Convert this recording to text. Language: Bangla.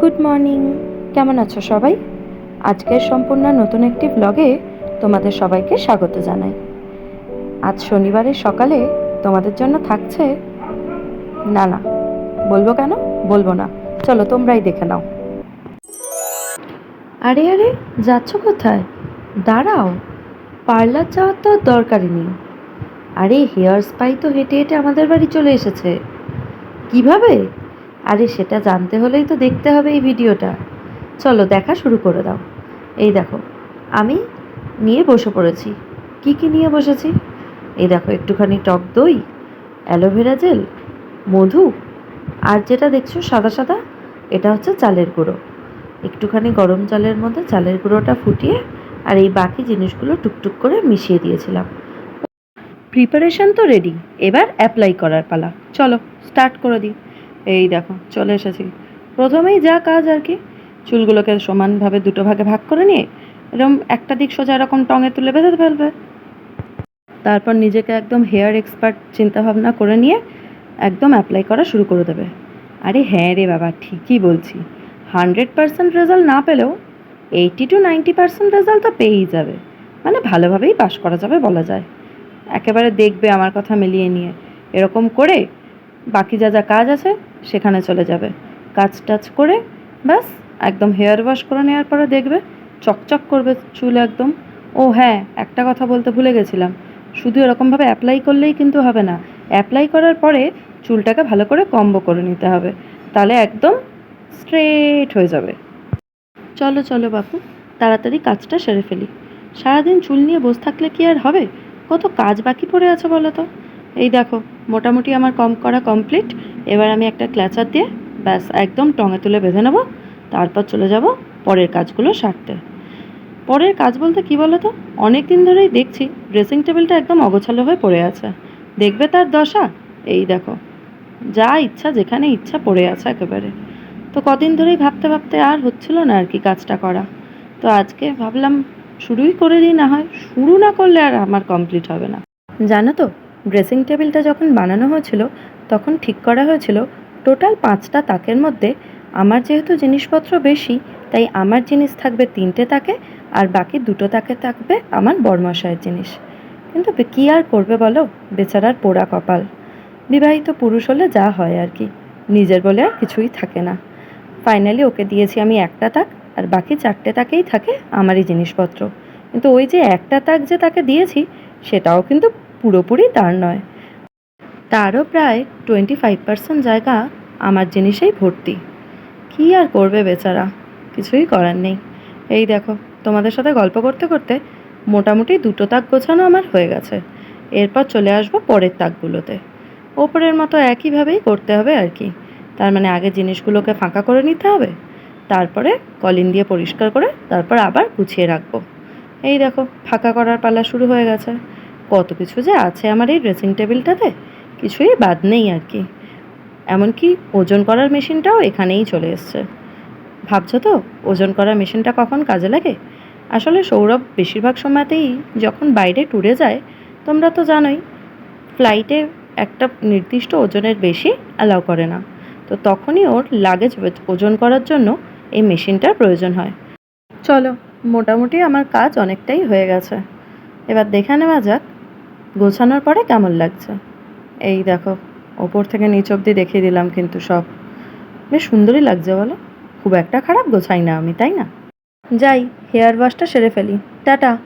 Good morning. কেমন আছো সবাই? আজকের সম্পূর্ণ নতুন একটি ব্লগে তোমাদের সবাইকে স্বাগত জানাই। আজ শনিবারের সকালে তোমাদের জন্য থাকছে না না, বলব কেন? বলব না। চলো, তোমরাই দেখে নাও। আরে আরে, যাচ্ছ কোথায়? দাঁড়াও, পার্লার যাওয়ার তো দরকারই নেই। আরে, হেয়ার স্পাই তো হেঁটে হেঁটে আমাদের বাড়ি চলে এসেছে। কীভাবে? আরে সেটা জানতে হলেই তো দেখতে হবে এই ভিডিওটা। চলো দেখা শুরু করে দাও। এই দেখো, আমি নিয়ে বসে পড়েছি। কি কি নিয়ে বসেছি? এই দেখো, একটুখানি টক দই, অ্যালোভেরা জেল, মধু, আর যেটা দেখছ সাদা সাদা, এটা হচ্ছে চালের গুঁড়ো। একটুখানি গরম জলের মধ্যে চালের গুঁড়োটা ফুটিয়ে আর এই বাকি জিনিসগুলো টুকটুক করে মিশিয়ে দিয়েছিলাম। প্রিপারেশন তো রেডি এবার অ্যাপ্লাই করার পালা। চলো স্টার্ট করে দিই। এই দেখো, চলে এসেছি। প্রথমেই যা কাজ আর কি, চুলগুলোকে সমানভাবে দুটো ভাগে ভাগ করে নিয়ে এরকম একটা দিক সোজা এরকম টঙে তুলে বেঁধে ফেলবে। তারপর নিজেকে একদম হেয়ার এক্সপার্ট চিন্তাভাবনা করে নিয়ে একদম অ্যাপ্লাই করা শুরু করে দেবে। আরে হ্যাঁ রে বাবা, ঠিকই বলছি। হান্ড্রেড পার্সেন্ট রেজাল্ট না পেলেও eighty two ninety percent result তো পেয়েই যাবে। মানে ভালোভাবেই পাশ করা যাবে বলা যায়। একেবারে দেখবে আমার কথা মিলিয়ে নিয়ে। এরকম করে বাকি যা যা কাজ আছে সেখানে চলে যাবে। কাজ টাজ করে ব্যাস, একদম হেয়ার ওয়াশ করে নেওয়ার পরে দেখবে চকচক করবে চুল একদম। ও হ্যাঁ একটা কথা বলতে ভুলে গেছিলাম। শুধু এরকমভাবে অ্যাপ্লাই করলেই কিন্তু হবে না। অ্যাপ্লাই করার পরে চুলটাকে ভালো করে কম্বো করে নিতে হবে। তাহলে একদম স্ট্রেট হয়ে যাবে। চলো চলো বাপু, তাড়াতাড়ি কাজটা সেরে ফেলি। সারাদিন চুল নিয়ে বসে থাকলে কি আর হবে? কত কাজ বাকি পড়ে আছে বলো তো। এই দেখো মোটামুটি আমার কম করা কমপ্লিট এবার আমি একটা ক্ল্যাচার দিয়ে ব্যাস একদম টঙে তুলে বেঁধে নেব। তারপর চলে যাব পরের কাজগুলো সারতে। পরের কাজ বলতে কি বলো তো অনেক দিন ধরেই দেখছি ড্রেসিং টেবিলটা একদম অগোছালো হয়ে পড়ে আছে। দেখবে তার দশা? এই দেখো। যা ইচ্ছা যেখানে ইচ্ছা পড়ে আছে একেবারে। তো কদিন ধরেই ভাবতে ভাবতে আর হচ্ছিল না আর কি কাজটা করা। তো আজকে ভাবলাম শুরুই করে দিই না হয়। শুরু না করলে আর আমার কমপ্লিট হবে না। জানো তো ড্রেসিং টেবিলটা যখন বানানো হয়েছিল, তখন ঠিক করা হয়েছিল, টোটাল পাঁচটা তাকের মধ্যে আমার যেহেতু জিনিসপত্র বেশি, তাই আমার জিনিস থাকবে তিনটে তাকে, আর বাকি দুটো তাকে থাকবে আমার বরমশায়ের জিনিস। কিন্তু কী আর করবে বলো? বেচারার পোড়া কপাল। বিবাহিত পুরুষ হলে যা হয় আর কি, নিজের বলে আর কিছুই থাকে না। ফাইনালি ওকে দিয়েছি আমি একটা তাক, আর বাকি চারটে তাকেই থাকে আমারই জিনিসপত্র। কিন্তু ওই যে একটা তাক যে তাকে দিয়েছি, সেটাও কিন্তু পুরোপুরি তার নয়। তারও প্রায় টোয়েন্টি ফাইভ পার্সেন্ট জায়গা আমার জিনিসেই ভর্তি। কী আর করবে বেচারা? কিছুই করার নেই। এই দেখো, তোমাদের সাথে গল্প করতে করতে মোটামুটি দুটো তাক গোছানো আমার হয়ে গেছে। এরপর চলে আসব পরের তাকগুলোতে। ওপরের মতো একইভাবেই করতে হবে আর কি। তার মানে আগে জিনিসগুলোকে ফাঁকা করে নিতে হবে, তারপরে কলিন দিয়ে পরিষ্কার করে তারপর আবার গুছিয়ে রাখব। এই দেখো, ফাঁকা করার পালা শুরু হয়ে গেছে। কত কিছু যে আছে আমার এই ড্রেসিং টেবিলটাতে কিছুই বাদ নেই আর কি। এমনকি ওজন করার মেশিনটাও এখানেই চলে এসছে। ভাবছ তো, ওজন করার মেশিনটা কখন কাজে লাগে? আসলে সৌরভ বেশিরভাগ সময়তেই যখন বাইরে ট্যুরে যায়, তোমরা তো জানোই ফ্লাইটে একটা নির্দিষ্ট ওজনের বেশি অ্যালাউ করে না। তো তখনই ওর লাগেজ ওজন করার জন্য এই মেশিনটার প্রয়োজন হয়। চলো, মোটামুটি আমার কাজ অনেকটাই হয়ে গেছে। এবার দেখে নেওয়া যাক গোছানোর পরে কেমন লাগছে? এই দেখো, ওপর থেকে নিচ অব্দি দেখিয়ে দিলাম কিন্তু সব। বেশ সুন্দরই লাগছে বলো। খুব একটা খারাপ গোছাই না আমি, তাই না? যাই, হেয়ার ওয়াশটা সেরে ফেলি। টাটা।